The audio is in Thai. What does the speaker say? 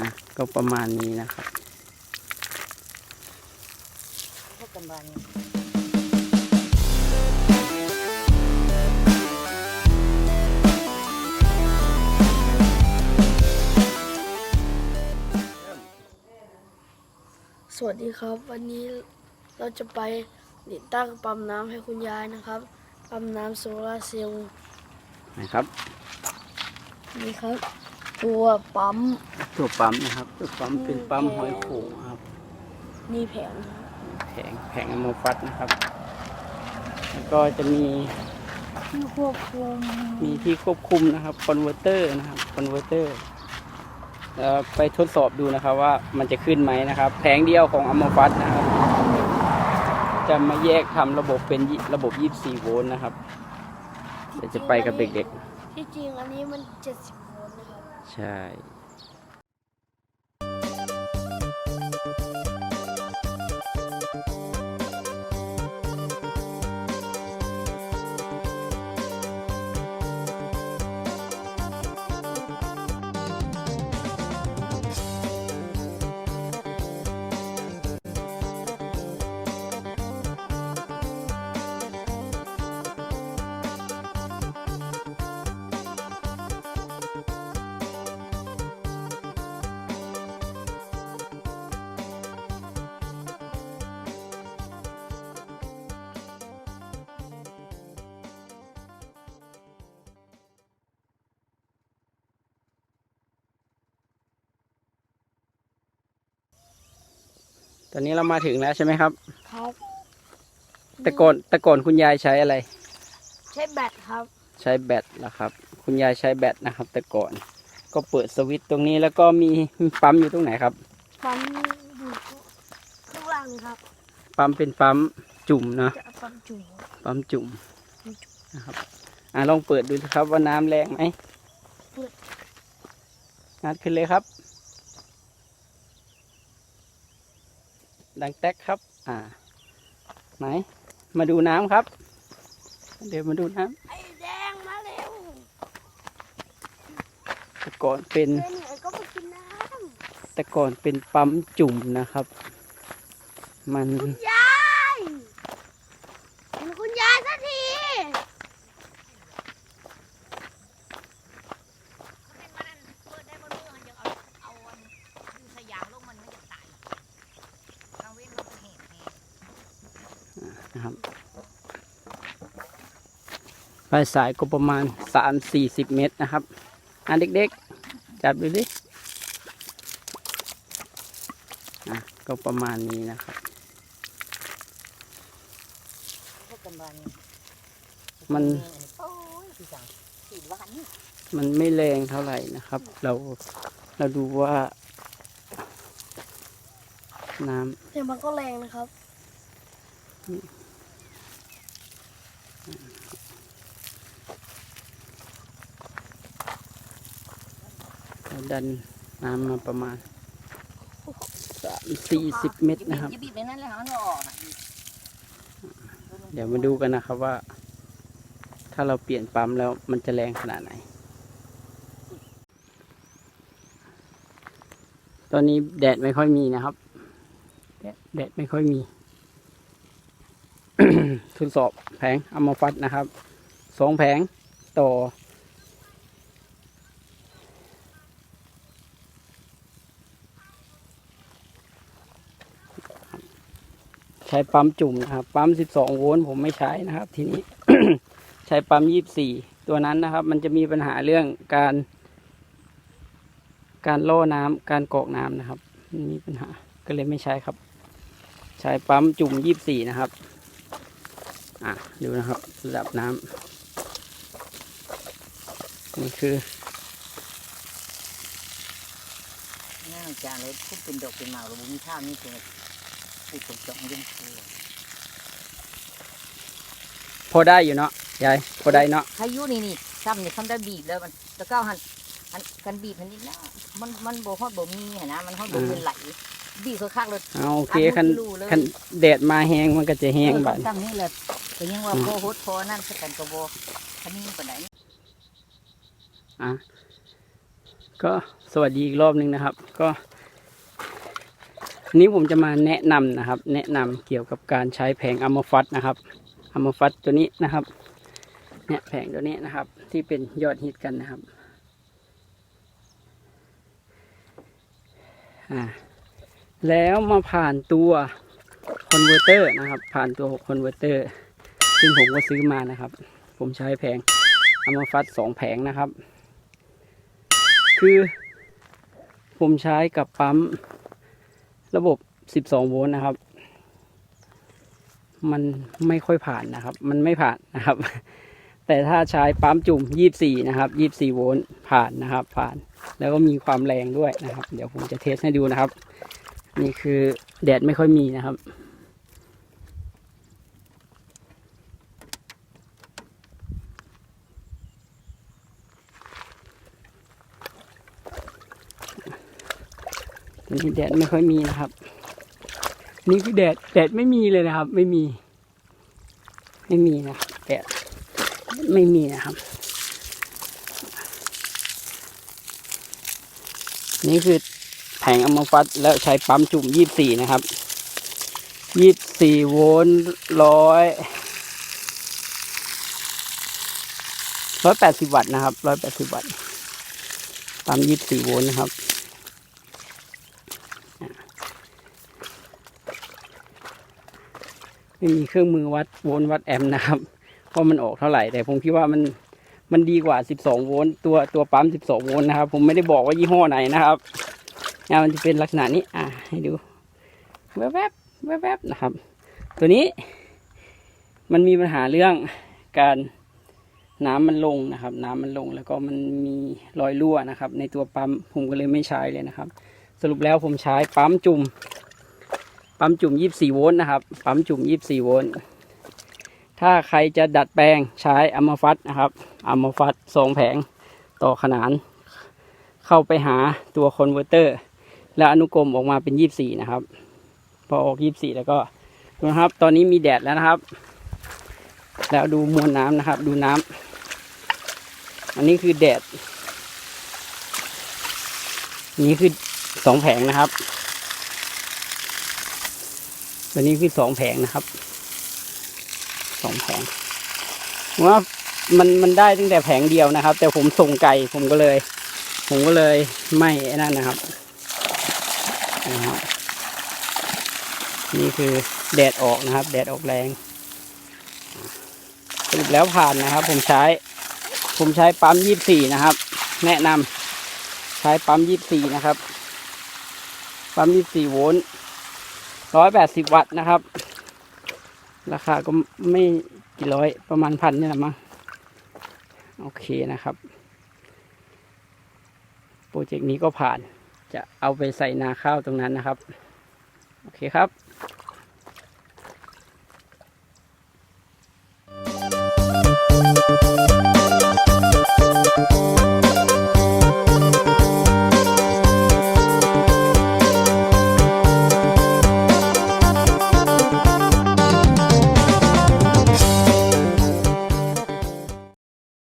อะก็ประมาณนี้นะครับพวกกันบานสวัสดีครับ วันนี้เราจะไปติดตั้งปั๊มน้ำให้คุณยายนะครับ ปั๊มน้ำโซลาร์เซลล์นะครับ นี่ครับ ตัวปั๊ม ตัวปั๊มนะครับ ตัวปั๊มเป็นปั๊มหอยโขงครับ นี่แผงนะครับแผงแผงอะโมฟัสนะครับ แล้วก็จะมีที่ควบคุมมีที่ควบคุมนะครับคอนเวอร์เตอร์นะครับคอนเวอร์เตอร์ไปทดสอบดูนะครับว่ามันจะขึ้นไหมนะครับ แผงเดียวของอะโมฟัสนะครับ จะมาแยกทำระบบเป็นยี่ระบบ 24 โวลต์นะครับ เดี๋ยวจะไปกับเด็กที่จริงอันนี้มัน 70 ใช่ ตอนนี้เรามาถึงแล้วใช่ไหมครับ ครับ แต่ก่อนแต่ก่อนคุณยายใช้อะไร ใช้แบตครับ ใช้แบตนะครับ คุณยายใช้แบตนะครับ แต่ก่อน ก็เปิดสวิตช์ตรงนี้แล้วก็มีมีปั๊มอยู่ตรงไหนครับ ปั๊มอยู่ข้างล่างครับ ปั๊มเป็นปั๊มจุ่มเนาะจะปั๊มจุ่มปั๊มจุ่มปั๊มจุ่มนะครับ อะลองเปิดดูสิครับว่าน้ำแรงไหมเปิด งัดขึ้นเลยครับ ดังแต๊กครับ อ่า ไหน มาดูน้ำครับ เดี๋ยวมาดูน้ำไอ้แดงมาเร็วแต่ก่อนเป็นเล่นไอ้ก็มากินน้แต่ก่อนเป็นปั๊มจุ่มนะครับ มันำคุณยายเห็นคุณยายสักที เปิดได้บนเรื่องยังเอาเอาอันดูสยามลงมันไม่จะตายกลางเว้นมันก็เห็นเห็ นะครับปลายสายก็ประมาณสามสี่สิบเมตรนะครับ อะเด็กๆ จับดูดิอะก็ประมาณนี้นะครับ มันมันไม่แรงเท่าไหร่นะครับ เราเราดูว่า น้ำแต่มันก็แรงนะครับ เราดันน้ำมาประมาณสามสี่สิบเมตรนะครับจะบีบในนั้นเลยเหรอมันออกอะเดี๋ยวมาดูกันนะครับว่า ถ้าเราเปลี่ยนปั๊มแล้วมันจะแรงขนาดไหน ตอนนี้แดดไม่ค่อยมีนะครับ แดดไม่ค่อยมี ทดสอบแผงอามาฟัดนะครับสองแผงต่อ ใช้ปั๊มจุ่มนะครับ ปั๊ม 12 โวลต์ผมไม่ใช้นะครับ ทีนี้ ใช้ปั๊ม 24 ตัวนั้นนะครับ มันจะมีปัญหาเรื่องการ การล่อน้ำการกรอกน้ำนะครับมันมีปัญหาก็เลยไม่ใช้ครับ ใช้ปั๊มจุ่ม 24 นะครับ อะดูนะครับระดับน้ำนี่คือน่าจานเลยพูดเป็นดอกเป็นหมากเราบุญข้าวนี่คือพูดตรงจังยิ่งคือพอได้อยู่เนาะยายพอได้เนาะพายุนี่นี่ซ้ำนี่คำได้บีบแล้วมันตะก้าหันอันกันบีบมันนิดนะมันมันโบฮอดโบมีเห็นนะมันฮอดโบเป็นไหลบีบเขาคักเลยเอาโอเคคันรู้เลยคันแดดมาแห้งมันก็จะแห้งบัดตั้งนี่แหละ ก็ยังว่าโคโฮดพอนั่นสักกันก็บ่คันนี้ปานใดอะก็สวัสดีอีกรอบหนึ่งนะครับ ก็วันนี้ผมจะมาแนะนำนะครับ แนะนำเกี่ยวกับการใช้แผงอัมฟัตนะครับอัมฟัตตัวนี้นะครับเนี่ยแผงตัวนี้นะครับ ที่เป็นยอดฮิตกันนะครับอ่าแล้วมาผ่านตัวคอนเวอร์เตอร์นะครับ ผ่านตัวคอนเวอร์เตอร์ ซึ่งผมก็ซื้อมานะครับ ผมใช้แผงอัมฟัตสองแผงนะครับ คือผมใช้กับปั๊มระบบ 12 โวลต์นะครับ มันไม่ค่อยผ่านนะครับ มันไม่ผ่านนะครับ แต่ถ้าใช้ปั๊มจุ่ม 24 นะครับ 24 โวลต์ผ่านนะครับ ผ่าน แล้วก็มีความแรงด้วยนะครับ เดี๋ยวผมจะเทสให้ดูนะครับ นี่คือแดดไม่ค่อยมีนะครับ ตอนนี้แดดไม่ค่อยมีนะครับ นี่คือแดดแดดไม่มีเลยนะครับ ไม่มี ไม่มีนะแดดไม่มีนะครับ นี่คือแผงอัมฟัตแล้วใช้ปั๊มจุ่มยี่สี่นะครับยี่สี่โวลต์ร้อยร้อยแปดสิบวัตต์นะครับร้อยแปดสิบวัตต์ปั๊มยี่สี่โวลต์นะครับ ไม่มีเครื่องมือวัดโวลต์วัดแอมป์นะครับเพราะมันออกเท่าไหร่แต่ผมคิดว่ามันมันดีกว่า 12 โวลต์ตัวตัวปั๊ม 12 โวลต์นะครับ ผมไม่ได้บอกว่ายี่ห้อไหนนะครับงานมันจะเป็นลักษณะนี้อะให้ดูแวบๆแวบๆนะครับ ตัวนี้ มันมีปัญหาเรื่องการน้ำมันลงนะครับ น้ำมันลงแล้วก็มันมีรอยรั่วนะครับ ในตัวปั๊มผมก็เลยไม่ใช้เลยนะครับ สรุปแล้วผมใช้ปั๊มจุ่ม ปั๊มจุ่ม 24 โวลต์นะครับ ปั๊มจุ่ม 24 โวลต์ ถ้าใครจะดัดแปลงใช้อัมฟัตนะครับ อัมฟัตสองแผงต่อขนาน เข้าไปหาตัวคอนเวอร์เตอร์ แล้วอนุกรมออกมาเป็น 24 นะครับ พอออก 24 แล้วก็ดูนะครับ ตอนนี้มีแดดแล้วนะครับ แล้วดูมวลน้ำนะครับ ดูน้ำ อันนี้คือแดด นี่คือสองแผงนะครับ ตัวนี้คือสองแผงนะครับสองแผงว่ามันมันได้ตั้งแต่แผงเดียวนะครับ แต่ผมส่งไก่ผมก็เลย ผมก็เลยไม่นั่นนะครับนะครับ นี่คือแดดออกนะครับ แดดออกแรงสรุปแล้วผ่านนะครับ ผมใช้ ผมใช้ปั๊มยี่สี่นะครับ แนะนำใช้ปั๊มยี่สี่นะครับ ปั๊มยี่สี่โวลต์ ร้อยแปดสิบวัตต์นะครับ ราคาก็ไม่กี่ร้อยประมาณพันนี่แหละมั้งโอเคนะครับ โปรเจกต์นี้ก็ผ่านจะเอาไปใส่นาข้าวตรงนั้นนะครับ โอเคครับ